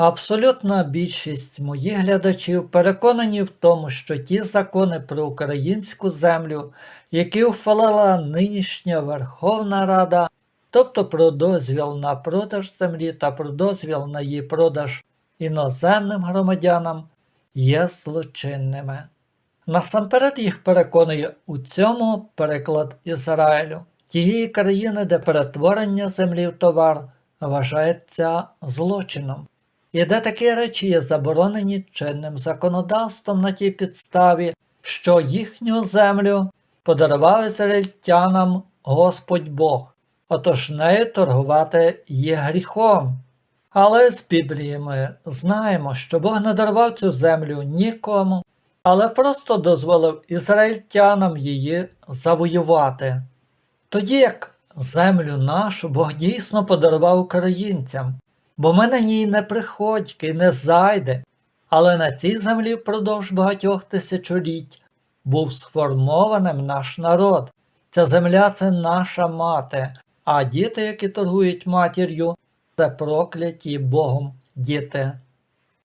Абсолютна більшість моїх глядачів переконані в тому, що ті закони про українську землю, які ухвалила нинішня Верховна Рада, тобто про дозвіл на продаж землі та про дозвіл на її продаж іноземним громадянам, є злочинними. Насамперед їх переконує у цьому переклад Ізраїлю, тієї країни, де перетворення землі в товар вважається злочином, і де такі речі є заборонені чинним законодавством на тій підставі, що їхню землю подарував ізраїльтянам Господь Бог, отож нею торгувати є гріхом. Але з Біблії ми знаємо, що Бог не дарував цю землю нікому, але просто дозволив ізраїльтянам її завоювати. Тоді як землю нашу Бог дійсно подарував українцям, бо ми на ній не приходьки не зайде, але на цій землі впродовж багатьох тисячоліть був сформованим наш народ. Ця земля це наша мати, а діти, які торгують матір'ю, це прокляті Богом діти.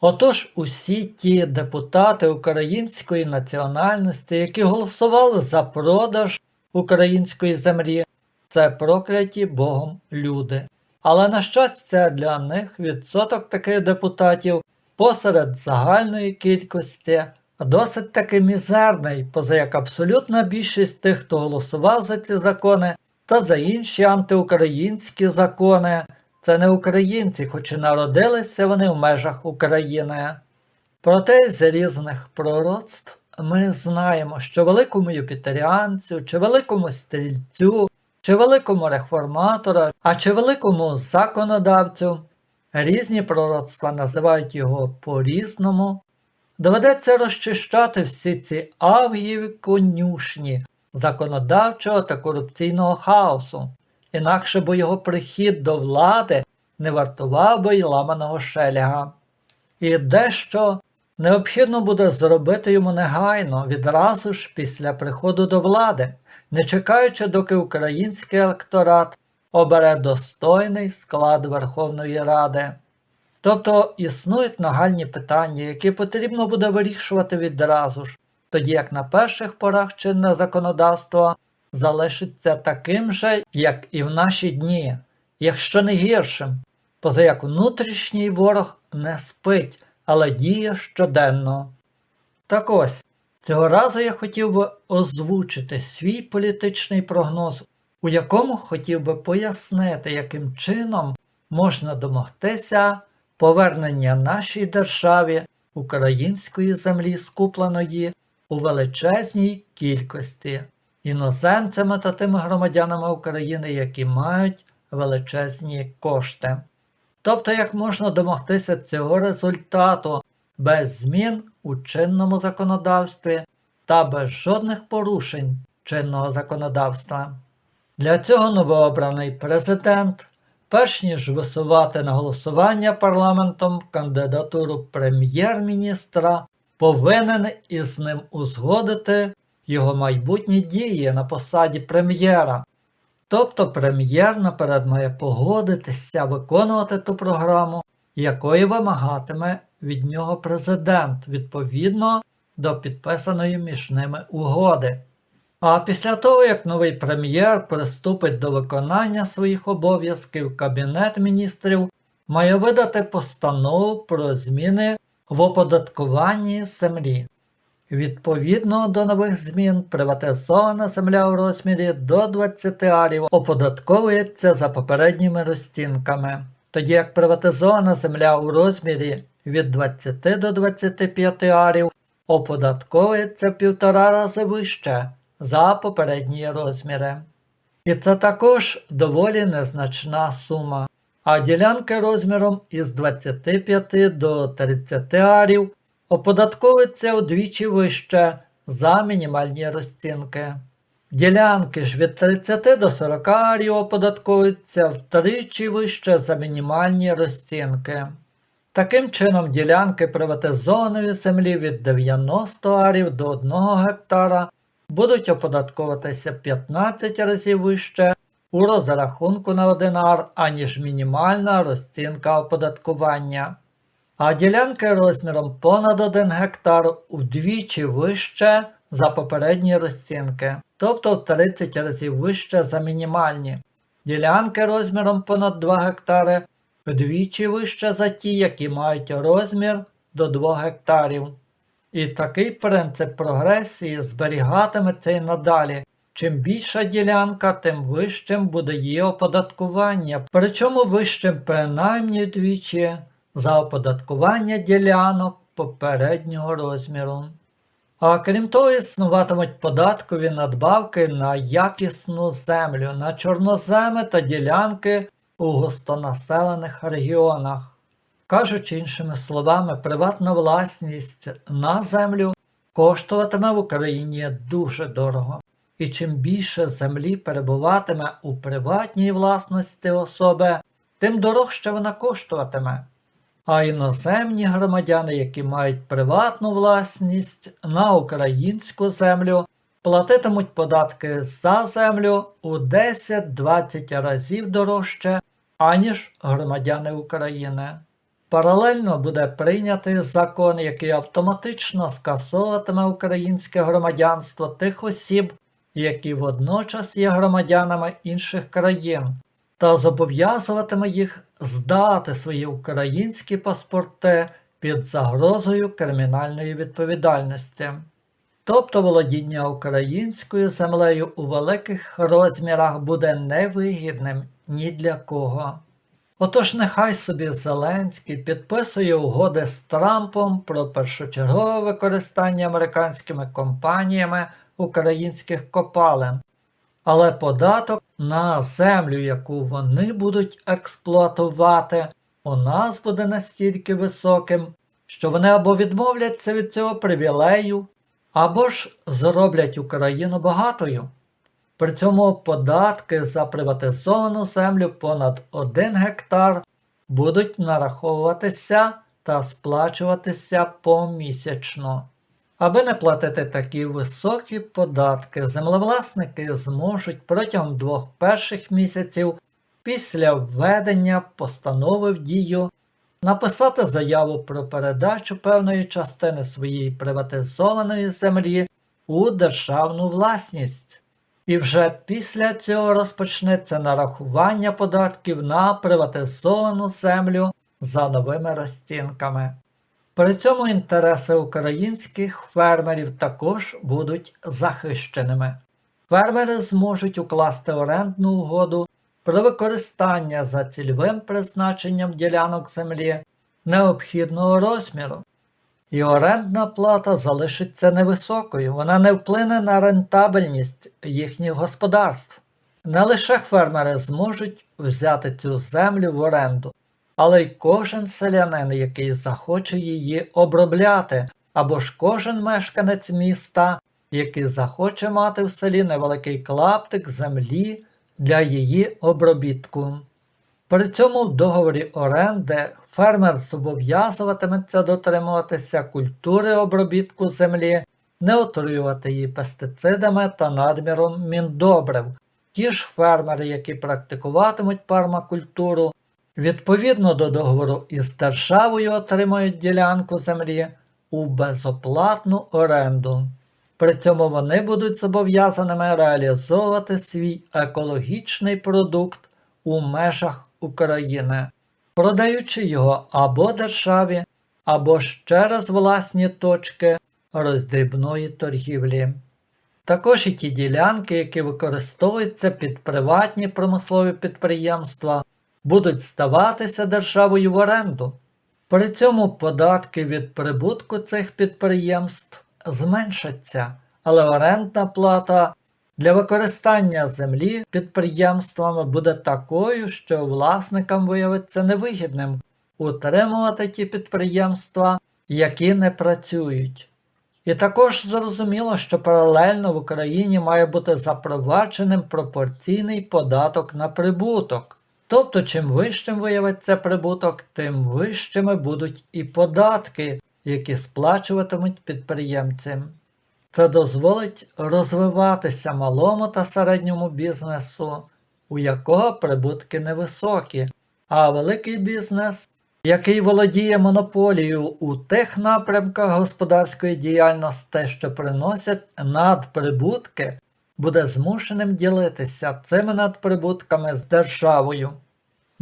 Отож усі ті депутати української національності, які голосували за продаж української землі, це прокляті Богом люди. Але на щастя для них відсоток таких депутатів посеред загальної кількості досить таки мізерний, поза як абсолютна більшість тих, хто голосував за ці закони та за інші антиукраїнські закони, це не українці, хоч і народилися вони в межах України. Проте з різних пророцтв ми знаємо, що великому юпітеріанцю, чи великому стрільцю, чи великому реформатору, а чи великому законодавцю, різні пророцтва називають його по-різному, доведеться розчищати всі ці авгієві конюшні законодавчого та корупційного хаосу, інакше бо його прихід до влади не вартував би й ламаного шеляга. І дещо необхідно буде зробити йому негайно, відразу ж після приходу до влади, не чекаючи, доки український електорат обере достойний склад Верховної Ради. Тобто існують нагальні питання, які потрібно буде вирішувати відразу ж, тоді як на перших порах чинне законодавство залишиться таким же, як і в наші дні, якщо не гіршим, поза як внутрішній ворог не спить, але діє щоденно. Так ось, цього разу я хотів би озвучити свій політичний прогноз, у якому хотів би пояснити, яким чином можна домогтися повернення нашій державі української землі, скупленої у величезній кількості іноземцями та тими громадянами України, які мають величезні кошти. Тобто, як можна домогтися цього результату без змін у чинному законодавстві та без жодних порушень чинного законодавства. Для цього новообраний президент, перш ніж висувати на голосування парламентом кандидатуру прем'єр-міністра, повинен із ним узгодити його майбутні дії на посаді прем'єра. Тобто прем'єр наперед має погодитися виконувати ту програму, якої вимагатиме від нього президент відповідно до підписаної між ними угоди. А після того, як новий прем'єр приступить до виконання своїх обов'язків, Кабінет міністрів має видати постанову про зміни в оподаткуванні землі. Відповідно до нових змін, приватизована земля у розмірі до 20 арів оподатковується за попередніми розцінками, тоді як приватизована земля у розмірі від 20 до 25 арів оподатковується в півтора рази вище за попередні розміри. І це також доволі незначна сума, а ділянки розміром із 25 до 30 арів оподатковується удвічі вище за мінімальні розцінки. Ділянки ж від 30 до 40 арів оподатковуються втричі вище за мінімальні розцінки. Таким чином, ділянки приватизованої землі від 90 арів до 1 гектара будуть оподатковуватися 15 разів вище у розрахунку на 1 ар, аніж мінімальна розцінка оподаткування. А ділянки розміром понад 1 гектар удвічі вище за попередні розцінки, тобто в 30 разів вище за мінімальні. Ділянки розміром понад 2 гектари вдвічі вище за ті, які мають розмір до 2 гектарів. І такий принцип прогресії зберігатиметься і надалі. Чим більша ділянка, тим вищим буде її оподаткування, причому вищим принаймні вдвічі за оподаткування ділянок попереднього розміру. А крім того, існуватимуть податкові надбавки на якісну землю, на чорноземи та ділянки у густонаселених регіонах. Кажучи іншими словами, приватна власність на землю коштуватиме в Україні дуже дорого. І чим більше землі перебуватиме у приватній власності особи, тим дорожче вона коштуватиме. А іноземні громадяни, які мають приватну власність на українську землю, платитимуть податки за землю у 10-20 разів дорожче, аніж громадяни України. Паралельно буде прийнятий закон, який автоматично скасовуватиме українське громадянство тих осіб, які водночас є громадянами інших країн, та зобов'язуватиме їх здати свої українські паспорти під загрозою кримінальної відповідальності. Тобто володіння українською землею у великих розмірах буде невигідним ні для кого. Отож нехай собі Зеленський підписує угоди з Трампом про першочергове використання американськими компаніями українських копалин, але податок на землю, яку вони будуть експлуатувати, у нас буде настільки високим, що вони або відмовляться від цього привілею, або ж зроблять Україну багатою. При цьому податки за приватизовану землю понад 1 гектар будуть нараховуватися та сплачуватися помісячно. Аби не платити такі високі податки, землевласники зможуть протягом двох перших місяців після введення постанови в дію написати заяву про передачу певної частини своєї приватизованої землі у державну власність. І вже після цього розпочнеться нарахування податків на приватизовану землю за новими розцінками. При цьому інтереси українських фермерів також будуть захищеними. Фермери зможуть укласти орендну угоду про використання за цільовим призначенням ділянок землі необхідного розміру. І орендна плата залишиться невисокою, вона не вплине на рентабельність їхніх господарств. Не лише фермери зможуть взяти цю землю в оренду, але й кожен селянин, який захоче її обробляти, або ж кожен мешканець міста, який захоче мати в селі невеликий клаптик землі для її обробітку. При цьому в договорі оренди фермер зобов'язуватиметься дотримуватися культури обробітку землі, не отруювати її пестицидами та надміром міндобрив. Ті ж фермери, які практикуватимуть пармакультуру, відповідно до договору із державою отримають ділянку землі у безоплатну оренду. При цьому вони будуть зобов'язаними реалізовувати свій екологічний продукт у межах України, продаючи його або державі, або ж через власні точки роздрібної торгівлі. Також і ті ділянки, які використовуються під приватні промислові підприємства, будуть здаватися державою в оренду. При цьому податки від прибутку цих підприємств зменшаться, але орендна плата для використання землі підприємствами буде такою, що власникам виявиться невигідним утримувати ті підприємства, які не працюють. І також зрозуміло, що паралельно в Україні має бути запровадженим пропорційний податок на прибуток. Тобто, чим вищим виявиться прибуток, тим вищими будуть і податки, які сплачуватимуть підприємці. Це дозволить розвиватися малому та середньому бізнесу, у якого прибутки невисокі, а великий бізнес який володіє монополією у тих напрямках господарської діяльності, що приносять надприбутки, буде змушеним ділитися цими надприбутками з державою.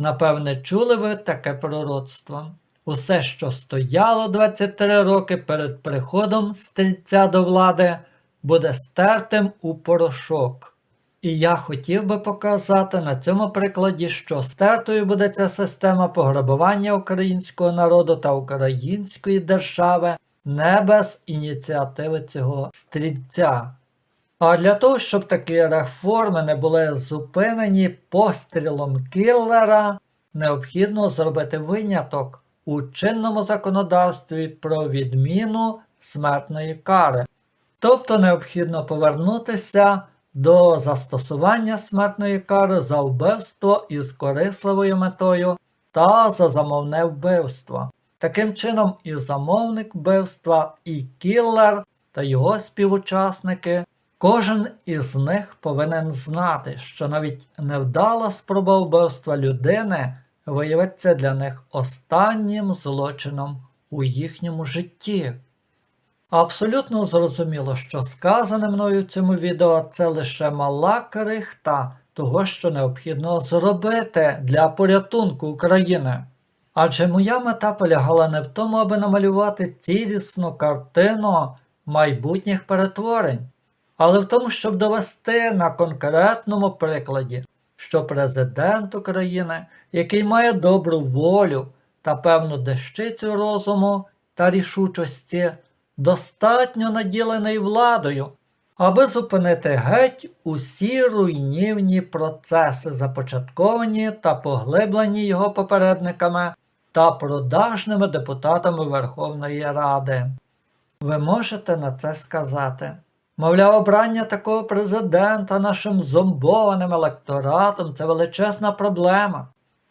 Напевне, чули ви таке пророцтво. Усе, що стояло 23 роки перед приходом стрільця до влади, буде стертим у порошок. І я хотів би показати на цьому прикладі, що стертою буде ця система пограбування українського народу та української держави не без ініціативи цього стрільця. А для того, щоб такі реформи не були зупинені пострілом кіллера, необхідно зробити виняток у чинному законодавстві про відміну смертної кари. Тобто необхідно повернутися до застосування смертної кари за вбивство із корисливою метою та за замовне вбивство. Таким чином, і замовник вбивства, і кіллер та його співучасники, кожен із них повинен знати, що навіть невдала спроба вбивства людини виявиться для них останнім злочином у їхньому житті. Абсолютно зрозуміло, що сказане мною в цьому відео це лише мала крихта того, що необхідно зробити для порятунку України. Адже моя мета полягала не в тому, аби намалювати цілісну картину майбутніх перетворень, але в тому, щоб довести на конкретному прикладі, що президент України, який має добру волю та певну дещицю розуму та рішучості, достатньо наділений владою, аби зупинити геть усі руйнівні процеси, започатковані та поглиблені його попередниками та продажними депутатами Верховної Ради. Ви можете на це сказати. Мовляв, обрання такого президента нашим зомбованим електоратом це величезна проблема.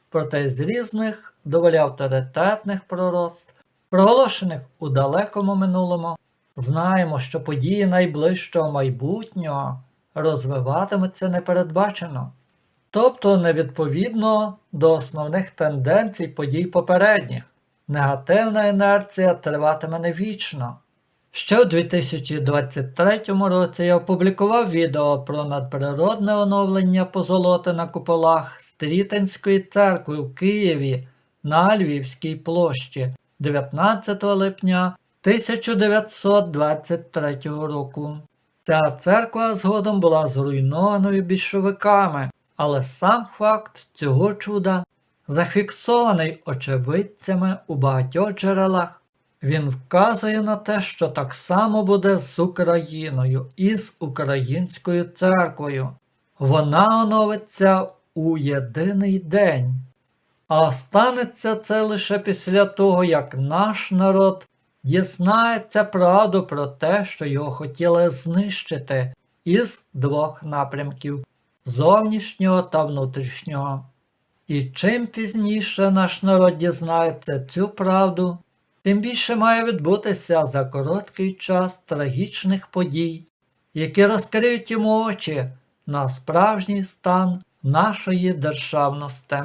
Проте з різних доволі авторитетних пророцтв проголошених у далекому минулому, знаємо, що події найближчого майбутнього розвиватимуться непередбачено, тобто невідповідно до основних тенденцій подій попередніх. Негативна інерція триватиме невічно. Ще у 2023 році я опублікував відео про надприродне оновлення позолоти на куполах Стрітинської церкви в Києві на Львівській площі, 19 липня 1923 року. Ця церква згодом була зруйнованою більшовиками, але сам факт цього чуда зафіксований очевидцями у багатьох джерелах. Він вказує на те, що так само буде з Україною і з українською церквою. Вона оновиться у єдиний день. А станеться це лише після того, як наш народ дізнається правду про те, що його хотіли знищити із двох напрямків зовнішнього та внутрішнього. І чим пізніше наш народ дізнається цю правду, тим більше має відбутися за короткий час трагічних подій, які розкриють йому очі на справжній стан нашої державності.